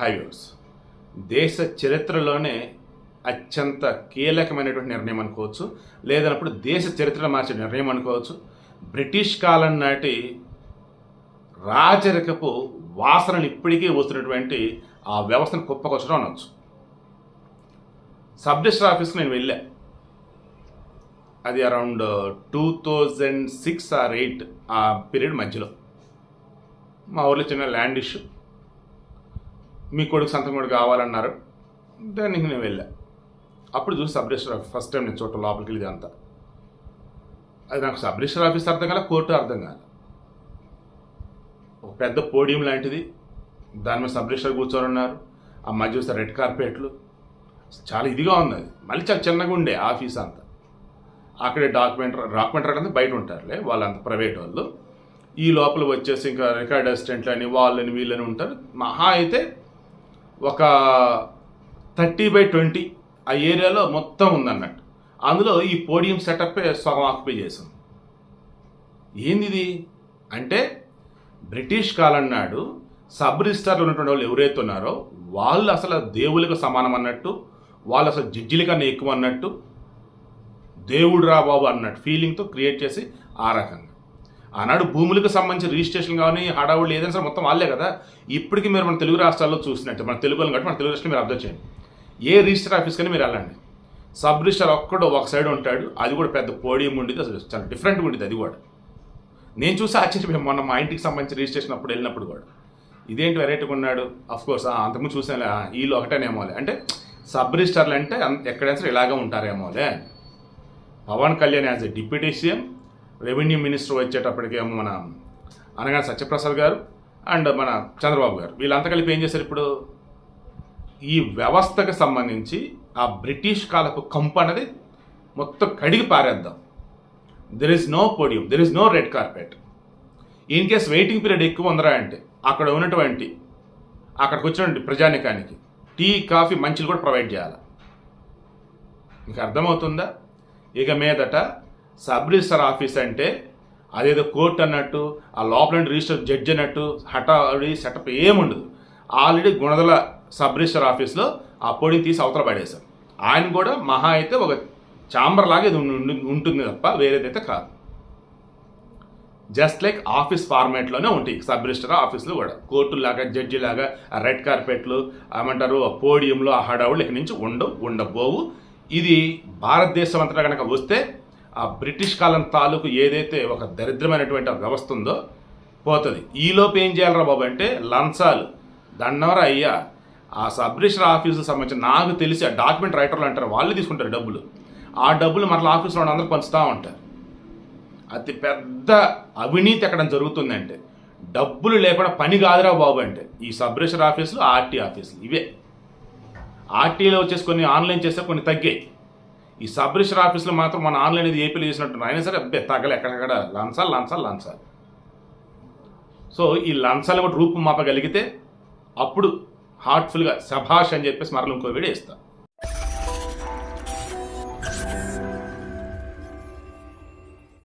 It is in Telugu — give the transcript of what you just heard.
హైవేస్ దేశ చరిత్రలోనే అత్యంత కీలకమైనటువంటి నిర్ణయం అనుకోవచ్చు. లేదన్నప్పుడు దేశ చరిత్ర మార్చే నిర్ణయం అనుకోవచ్చు. బ్రిటిష్ కాలం నాటి రాచరికపు వాసనలు ఇప్పటికీ వస్తున్నటువంటి ఆ వ్యవస్థను కుప్పకొచ్చడం అనొచ్చు. సబ్ రిజిస్టర్ ఆఫీస్కి నేను వెళ్ళా. అది around two thousand six or eight ఆ పీరియడ్ మధ్యలో. మా ఊర్లో చిన్న ల్యాండ్ ఇష్యూ. మీ కొడుకు సంతం కూడా కావాలన్నారు. దానికి నేను వెళ్ళా. అప్పుడు చూసి సబ్రిజిస్టర్ ఆఫీస్ ఫస్ట్ టైం నేను చోట లోపలికి వెళ్ళి అంతా అది నాకు సబ్రిజిస్టర్ ఆఫీస్ అర్థం కాలే కోర్టు అర్థం కాలే. ఒక పెద్ద పోడియం లాంటిది. దాని మీద సబ్రిజిస్టర్ కూర్చొని ఉన్నారు. ఆ మధ్య చూస్తే రెడ్ కార్పెట్లు. చాలా ఇదిగా ఉంది అది మళ్ళీ చాలా చిన్నగా ఉండే ఆఫీస్ అంతా. అక్కడే డాక్యుమెంట్ డాక్యుమెంట్ అంటే బయట ఉంటారులే వాళ్ళంత ప్రైవేట్ వాళ్ళు. ఈ లోపల వచ్చేసి ఇంకా రికార్డ్ అసిస్టెంట్లు అని వాళ్ళని వీళ్ళని ఉంటారు. మహా అయితే ఒక థర్టీ బై ట్వంటీ ఆ ఏరియాలో మొత్తం ఉందన్నట్టు. అందులో ఈ పోడియం సెటప్ సగం ఆక్యుపై చేసింది. ఏంది ఇది అంటే బ్రిటిష్ కాలం నాడు సబ్ రిజిస్టార్లో ఉన్నటువంటి వాళ్ళు ఎవరైతే ఉన్నారో వాళ్ళు అసలు దేవులకు సమానం అన్నట్టు వాళ్ళు అసలు జడ్జిల కన్నా ఎక్కువ అన్నట్టు దేవుడు రా బాబు అన్నట్టు ఫీలింగ్తో క్రియేట్ చేసి ఆ రకంగా. ఆనాడు భూములకు సంబంధించి రిజిస్ట్రేషన్ కానీ హడావుళ్ళు ఏదైనా సరే మొత్తం వాళ్ళే కదా. ఇప్పటికీ మీరు మన తెలుగు రాష్ట్రాల్లో చూసినట్టు మన తెలుగు వాళ్ళని కాబట్టి మన తెలుగు రాష్ట్రం మీరు అర్థం చేయండి. ఏ రిజిస్టర్ ఆఫీస్ కానీ మీరు వెళ్ళండి. సబ్ రిజిస్టర్ ఒక్కడో ఒక సైడ్ ఉంటాడు అది కూడా పెద్ద పోడియం ఉండేది అసలు చాలా డిఫరెంట్గా ఉండేది అది కూడా. నేను చూసి ఆశ్చర్యపోయాం మొన్న మా ఇంటికి సంబంధించి రిజిస్ట్రేషన్ అప్పుడు వెళ్ళినప్పుడు కూడా. ఇదేంటి వెరైటీగా ఉన్నాడు? అఫ్కోర్స్ అంతకుముందు చూసానులే వీళ్ళు ఒకటేనేమోలే అంటే సబ్ రిజిస్టర్లు అంటే ఎక్కడైనా సరే ఇలాగే ఉంటారేమోలే Pawan Kalyan as a deputy CM revenue minister వచ్చేటప్పటికేమో మన అనగా సత్యప్రసాద్ గారు అండ్ మన చంద్రబాబు గారు. వీళ్ళంతా కలిపి ఏం చేశారు ఇప్పుడు? ఈ వ్యవస్థకు సంబంధించి ఆ బ్రిటిష్ కాలపు కంపు అనేది మొత్తం కడిగి పారేద్దాం. There is no podium there is no red carpet in case waiting period ఎక్కువ ఉందరా అంటే అక్కడ ఉన్నటువంటి అక్కడికి వచ్చినటువంటి ప్రజానికానికి టీ కాఫీ మంచిలు కూడా ప్రొవైడ్ చేయాలి. మీకు అర్థమవుతుందా? ఇక మీదట సబ్ రిజిస్టర్ ఆఫీస్ అంటే అదేదో కోర్టు అన్నట్టు ఆ లోపల రిజిస్టర్ జడ్జి అన్నట్టు హఠాడి సెటప్ ఏముండదు ఆల్రెడీ గుణదల సబ్ రిజిస్టర్ ఆఫీస్లో ఆ పొడిని తీసి అవతల పడేశారు. ఆయన కూడా మహా అయితే ఒక ఛాంబర్ లాగా ఇది ఉంటుంది తప్ప వేరేదైతే కాదు. జస్ట్ లైక్ ఆఫీస్ ఫార్మేట్లోనే ఉంటాయి సబ్ రిజిస్టర్ ఆఫీసులు కూడా. కోర్టులాగా జడ్జి లాగా ఆ రెడ్ కార్పెట్లు ఏమంటారు ఆ పోడియంలో ఆ హడావులు ఇక్కడి నుంచి ఉండవు ఉండబోవు. ఇది భారతదేశం అంతటా కనుక వస్తే ఆ బ్రిటిష్ కాలం తాలూకు ఏదైతే ఒక దరిద్రమైనటువంటి వ్యవస్థ ఉందో పోతుంది ఈలోపు ఏం చేయాలరా బాబు అంటే లంచాలు. దండవరా అయ్యా ఆ సబ్ రిజిస్టర్ ఆఫీసుకు నాకు తెలిసి ఆ డాక్యుమెంట్ రైటర్లు అంటారు వాళ్ళు తీసుకుంటారు డబ్బులు. ఆ డబ్బులు మరలా ఆఫీసులో అందరూ పంచుతూ ఉంటారు. అతి పెద్ద అవినీతి ఎక్కడ జరుగుతుందంటే డబ్బులు లేకుండా పని కాదురా బాబు అంటే ఈ సబ్ రిజిస్టర్ ఆఫీసులు ఆర్టీ ఆఫీసులు ఇవే. ఆర్టీలో వచ్చేసి కొన్ని ఆన్లైన్ చేస్తే కొన్ని తగ్గాయి. ఈ సబ్ రిజిస్టర్ ఆఫీసులో మాత్రం మన ఆన్లైన్ ఇది ఏపీలో చేసినట్టు అయినా సరే అబ్బే తగలే ఎక్కడెక్కడ లంచాలు లంచాలు లంచాలు. సో ఈ లంచాలు కూడా రూపు మాపగలిగితే అప్పుడు హార్ట్ఫుల్గా సభాష్ అని చెప్పేసి మరలు ఇంకో వీడియో ఇస్తాను